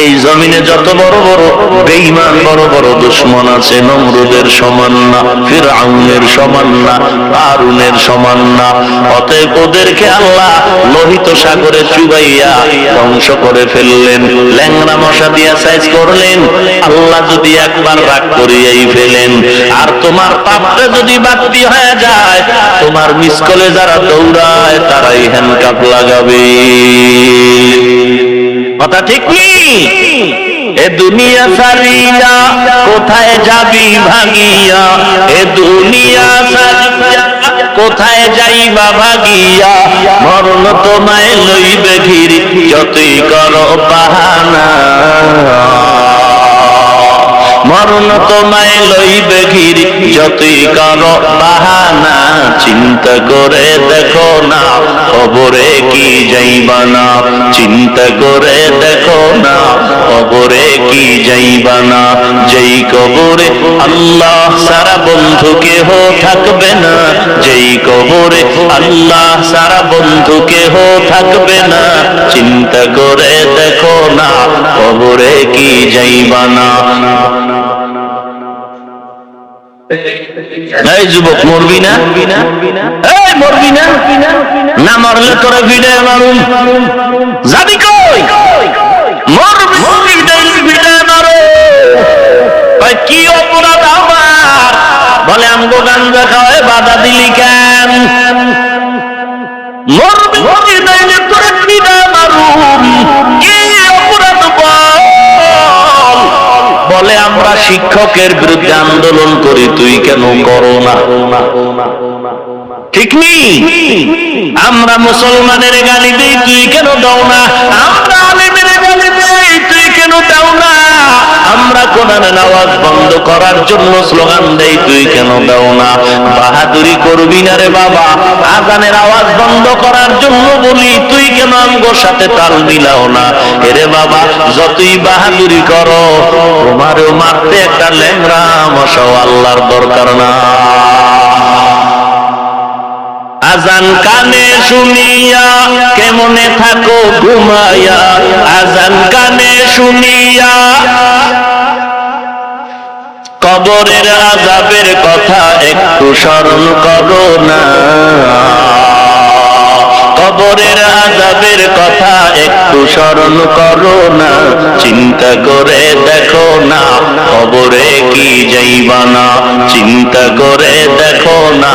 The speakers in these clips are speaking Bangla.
এই জমিনে যত বড় বড় বেঈমান, বড় বড় দুশ্মন আছে, নমরুদের সমান না, ফিরআউনের সমান না কারুনের সমান না। অতএব ওদেরকে আল্লাহ লোহিত সাগরে চুবাইয়া ধ্বংস করে ফেললেন। ল্যাংরা মশা দিয়া সাইজ করলেন, আল্লাহ যদি একবার রাগ করিয়াই ফেলেন। আর তোমার পাপটা যদি বাড়তি হয়ে যায়, তোমার মিসকলে যারা দৌড়ায়, তারাই হ্যান্ডকাপ লাগাবে। কথা ঠিক নেই এ দুনিয়া সারিয়া কোথায় যাবি ভাগিয়া? এ দুনিয়া সারিয়া কোথায় যাইবা ভাগিয়া? মরণ তোমায় লইবে ঘিরি যতই করো বাহানা মরণ তোমায় লইবে ঘিরি যতই করো বাহানা চিন্তা করে দেখো না, খবরে কি যাইবা না চিন্তা করে দেখো না কবরে কি যাইবা না যেই কবরে আল্লাহ সারা বন্ধু কেহ থাকবে না, যেই কবরে আল্লাহ সারা বন্ধু কেহ থাকবে না। চিন্তা করে দেখো না কবরে কি যাইবা না এই যুবক, মরবি না? এই মরবি না? না মরলে তোরা ভিড়ে মারুম। যাবি কই? মরবি ভিড়ে মারো। কি অপরাধ আমার? বলে আমগো খাওয়ায় বাধা দিলি কেন? মরবি শিক্ষকের বিরুদ্ধে আন্দোলন করি তুই কেন করো না? ঠিক নেই আমরা মুসলমানের গালি দিই, তুই কেন দাও না? আমরা কোরআনের আওয়াজ বন্ধ করার জন্য স্লোগান দেই, তুই কেন দাও না? বাহাদুরি করবি না রে বাবা। আজানের আওয়াজ বন্ধ করার জন্য বলি, তুই কেন আমগোর সাথে তাল মিলাও না? এরে বাবা, যতই বাহাদুরি করো, তোমারও মারতে একটা ল্যাংরা মশাও আল্লাহর দরকার না। আজান কানে শুনিয়া কেমনে থাকো ঘুমাইয়া? আজান কানে শুনিয়া কবরের আজাবের কথা একটু স্মরণ করো না। কবরের আজাবের কথা একটু স্মরণ করো না। চিন্তা করে দেখো না, কবরে কি যাইবা না চিন্তা করে দেখো না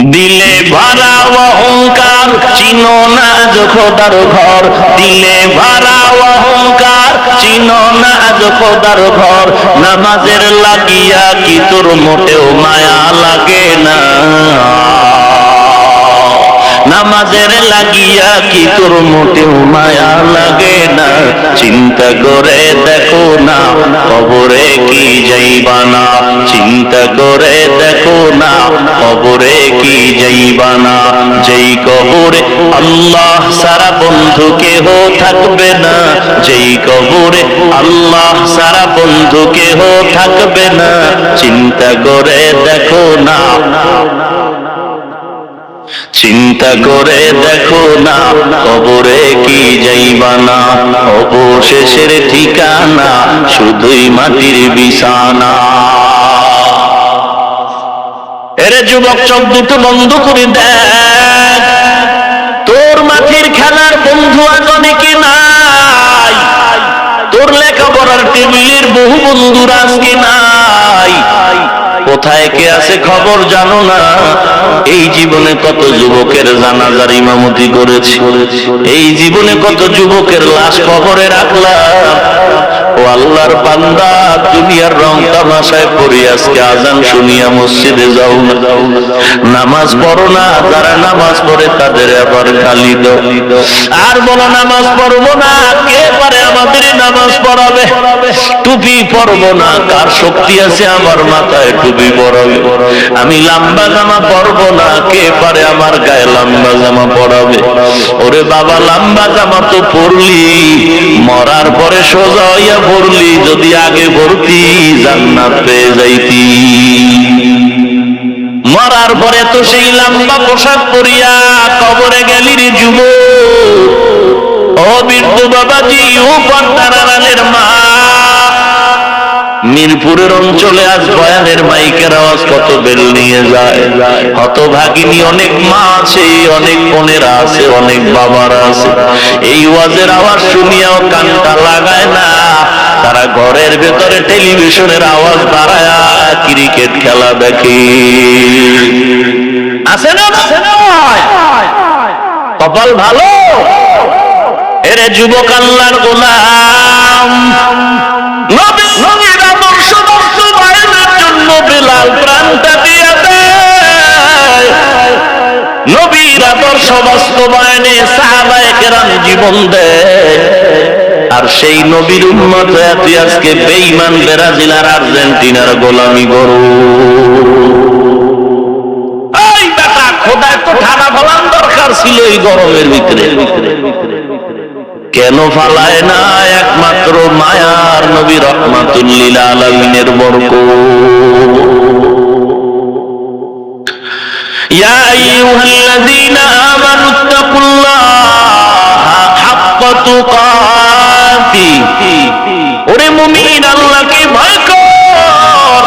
দিলে ভাড়া অহংকার, চিনো না খোদার ঘর। দিলে ভাড়া অহংকার, চিনো না খোদার ঘর। নামাজের লাগিয়া কি তোর মোটেও মায়া লাগে না? নামাজের লাগিয়া কি তোর মোটেও মায়া লাগে না? চিন্তা করে দেখো না, কবরে কি যাইবা না চিন্তা করে দেখো না, কবরে কি যাইবা না যেই কবরে আল্লাহ সারা বন্ধু কেহ থাকবে না, যেই কবরে আল্লাহ সারা বন্ধু কেহ থাকবে না, চিন্তা করে দেখো না। চিন্তা করে দেখো না, কবরে কি যাইবা না অবশেষের ঠিকানা শুধুই মাটির বিছানা। এরে যুবক, চোখ দুটো বন্ধ করে দেখ। তোর মাটির খেলার বন্ধু আজ অনেকে নাই? তোর লেখাপড়ার টেবিলের বহু বন্ধুরা আজকে নাই? কোথায় কে আছে খবর জানো না? এই জীবনে কত যুবকের জানাজার ইমামতি করেছি। এই জীবনে কত যুবকের লাশ খবরে রাখলাম। ও আল্লাহর বান্দা, দুনিয়ার রং তামাশায় পড়ি আজকে আজান শুনিয়া মসজিদে যাও না। নামাজ পড়ো না, যারা নামাজ পড়ে তাদের আবার গালি দাও আর বলো, নামাজ পড়ব না, কে পারে আমাদের নামাজ পড়াবে। টুপি পরব না, কার শক্তি আছে আমার মাথায় টুপি পরাবে। আমি লম্বা জামা পরব না, কে পারে আমার গায়ে লম্বা জামা পরাবে। ওরে বাবা, লম্বা জামা তো পরলি, মরার পরে সোজা হইয়া পড়লি, যদি আগে ভর্তি জান্নাত পেয়ে যাইতি। মরার পরে তো সেই লম্বা পোশাক পরিয়া কবরে গেলি রে যুব মিরপুরের অঞ্চলে আজ বয়ানের মাইকের আওয়াজ কত বেল নিয়ে যায়। হতভাগিনী অনেক মা আছে, অনেক বোনেরা আছে, অনেক বাবারা আছে। এই ওয়াজের আওয়াজ শুনিয়াও কানটা লাগায় না। তারা ঘরের ভেতরে টেলিভিশনের আওয়াজ বাড়ায় ক্রিকেট খেলা দেখে। আছে না? কপাল ভালো? এরে যুবক আল্লাহর গোলাম। জন্য জীবন আর সেই নবীর উন্মত আজকে বেঈমান ব্রাজিল আর আর্জেন্টিনার গোলামি গরু। এই বেটা, খোদায় তো ঠাডা ফলান দরকার ছিল এই গরমের ভিতরে ভিতরে ভিতরে। কেন ফালায় না একমাত্র মায়ার নবী রহমাতুল্লিল আলমিনের বরক يا أيها الذين آمنوا اتقوا الله حق تقاته ওরে মুমিন আল্লাহকে ভয় কর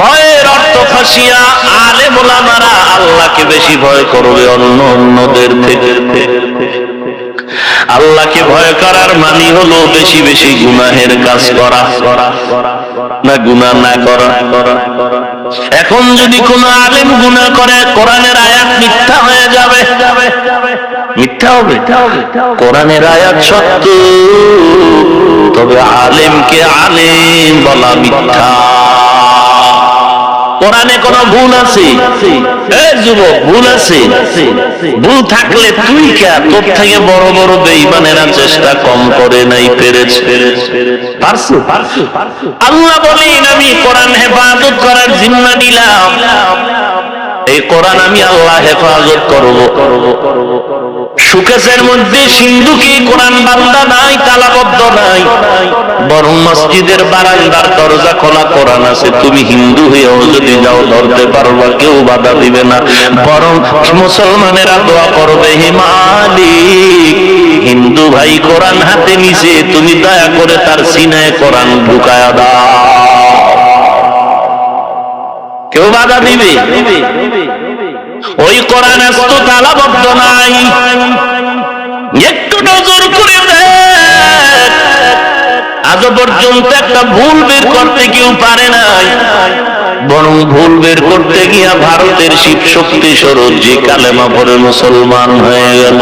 ভয়ের অর্থ খাসিয়া আলে মোলামারা আল্লাহকে বেশি ভয় করবে অন্য অন্যদের থেকে আল্লাহকে ভয় করার মানি হলো বেশি বেশি গুনাহের কাজ করা। না গুনাহ না করা। এখন যদি কোন আলেম গুনাহ করে, কোরআনের আয়াত মিথ্যা হয়ে যাবে। মিথ্যা হবে? কোরআনের আয়াত সত্য। তবে আলেমকে আলেম বলা মিথ্যা। কোরআনে কোন ভুল আছে? ভুল আছে? ভুল থাকলে তুই কে? তোর থেকে বড় বড় বেঈমানেরা চেষ্টা কম করে নাই পেরেছে? আল্লাহ বলেন, আমি কোরআন হেফাজত করার জিম্মা নিলাম। এই কোরআন আমি আল্লাহ হেফাজত করব। সুকেশের মধ্যে সিন্ধুকে কোরআন বান্দা নাই, তালাবদ্ধ নাই। বরং মসজিদের বারান্দার দরজা খোলা কোরআন আছে। তুমি হিন্দু হয়েও যদি যাও, ধরতে পারবা কেউ বাধা দিবে না। বরং মুসলমানেরা দোয়া করবে, হে মালিক, হিন্দু ভাই কোরআন হাতে নিছে, তুমি দয়া করে তার সিনায় কোরআন ঢুকায়া দাও। কেউ বাধা দিবে? ওই কোরআন আস্ত তালাবদ্ধ নাই। একটু নজর করে দেখ। আজ পর্যন্ত একটা ভুল বের করতে কেউ পারে নাই। বরং ভুল বের করতে গিয়া ভারতের শিব শক্তি স্বরূপ যে কালেমা পরে মুসলমান হয়ে গেল।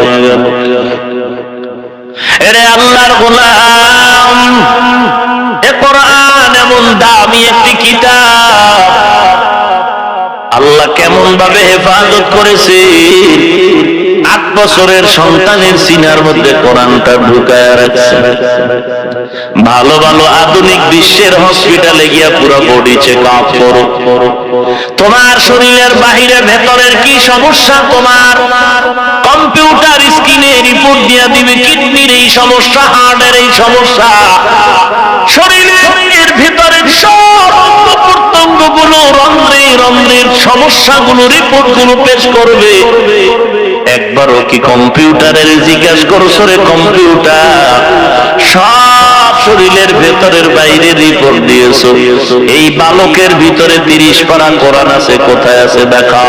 এরে আল্লাহর গোলাম, এ কোরআন এমন দামি একটি কিতাব। আল্লাহ কেমন ভাবে হেফাজত করেছে? আট বছরের সন্তানের সিনার মধ্যে কোরআনটা ঢুকায় রাখছে। ভালো ভালো আধুনিক বিশ্বের হসপিটালে গিয়া পুরো বডি চেক আপ করো। তোমার শরীরের বাহিরে ভেতরের কি সমস্যা? তোমার কম্পিউটার স্ক্রিনে রিপোর্ট দিয়া দিবে, কিডনির এই সমস্যা হার্টের এই সমস্যা। শরীরের ভিতরের সব প্রত্যঙ্গগুলো রন্ধ্রে রন্ধ্রের সমস্যাগুলো রিপোর্টগুলো পেশ করবে। একবারও কি কম্পিউটারের জিজ্ঞাসা করছ রে কম্পিউটার, সব শরীরের ভেতরের বাইরে রিপোর্ট দিয়েছ। এই বালকের ভিতরে তিরিশ পারা কোরআন আছে, কোথায় আছে দেখা